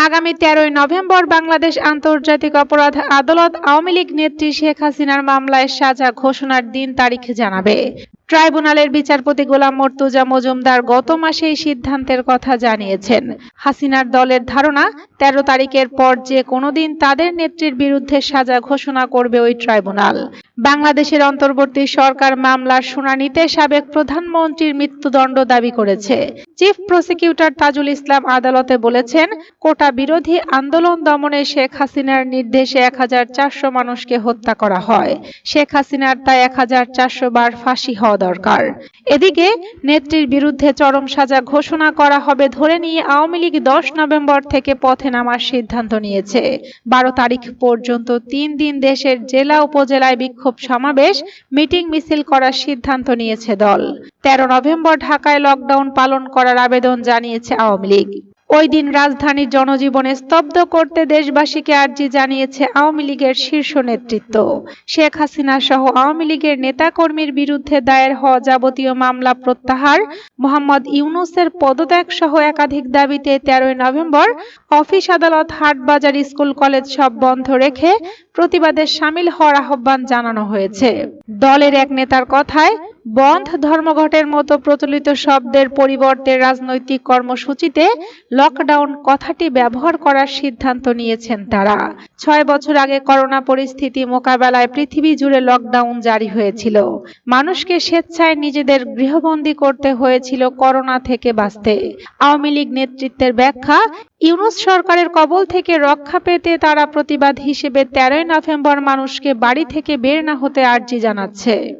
আগামী তেরোই নভেম্বর বাংলাদেশ আন্তর্জাতিক অপরাধ আদালত আওয়ামী লীগ নেত্রী শেখ হাসিনার মামলায় সাজা ঘোষণার দিন তারিখ জানাবে। ট্রাইব্যুনালের বিচারপতি গোলাম মর্তুজা মজুমদার গত মাসে এই সিদ্ধান্তের কথা জানিয়েছেন। হাসিনার দলের ধারণা, তেরো তারিখের পর যে কোনো দিন তাদের নেত্রীর বিরুদ্ধে সাজা ঘোষণা করবে ওই ট্রাইব্যুনাল। বাংলাদেশের অন্তর্বর্তী সরকার মামলার শুনানিতে সাবেক প্রধানমন্ত্রীর মৃত্যুদণ্ড দাবি করেছে। চিফ প্রসিকিউটর তাজুল ইসলাম আদালতে বলেছেন, কোটা বিরোধী আন্দোলন দমনে শেখ হাসিনার নির্দেশে এক হাজার চারশো মানুষকে হত্যা করা হয়। শেখ হাসিনার তাই এক হাজার চারশো বার ফাঁসি হওয়া দরকার। এদিকে নেত্রীর বিরুদ্ধে চরম সাজা ঘোষণা করা হবে ধরে নিয়ে আওয়ামী লীগ দশ নভেম্বর থেকে পথে নামার সিদ্ধান্ত নিয়েছে। বারো তারিখ পর্যন্ত তিন দিন দেশের জেলা উপজেলায় বিক্ষোভ সমাবেশ, মিটিং মিছিল করার সিদ্ধান্ত নিয়েছে দল। তেরো নভেম্বর ঢাকায় লকডাউন পালন করার আবেদন জানিয়েছে আওয়ামী লীগ। ওই দিন রাজধানীর জনজীবনে স্তব্ধ করতে দেশবাসীকে আর্জি জানিয়েছে আওয়ামী লীগের শীর্ষ নেতৃত্ব। শেখ হাসিনা সহ আওয়ামী লীগের নেতাকর্মীর বিরুদ্ধে দায়ের হওয়া যাবতীয় মামলা প্রত্যাহার, মোহাম্মদ ইউনুসের পদত্যাগ সহ একাধিক দাবিতে তেরোই নভেম্বর অফিস আদালত হাট বাজার স্কুল কলেজ সব বন্ধ রেখে প্রতিবাদে সামিল হওয়ার আহ্বান জানানো হয়েছে। দলের এক নেতার কথায় বন্ধ ধর্মঘটের মতো প্রচলিত শব্দের পরিবর্তে রাজনৈতিক কর্মসূচিতে লকডাউন কথাটি ব্যবহার করার সিদ্ধান্ত নিয়েছেন তারা। ছয় বছর আগে করোনা পরিস্থিতি মোকাবেলায় পৃথিবী জুড়ে লকডাউন জারি হয়েছিল। মানুষকে স্বেচ্ছায় নিজেদের গৃহবন্দী করতে হয়েছিল করোনা থেকে বাঁচতে। আওয়ামী লীগ নেতৃত্বের ব্যাখ্যা, ইউনুস সরকারের কবল থেকে রক্ষা পেতে তারা প্রতিবাদ হিসেবে তেরোই নভেম্বর মানুষকে বাড়ি থেকে বের না হতে আর্জি জানাচ্ছে।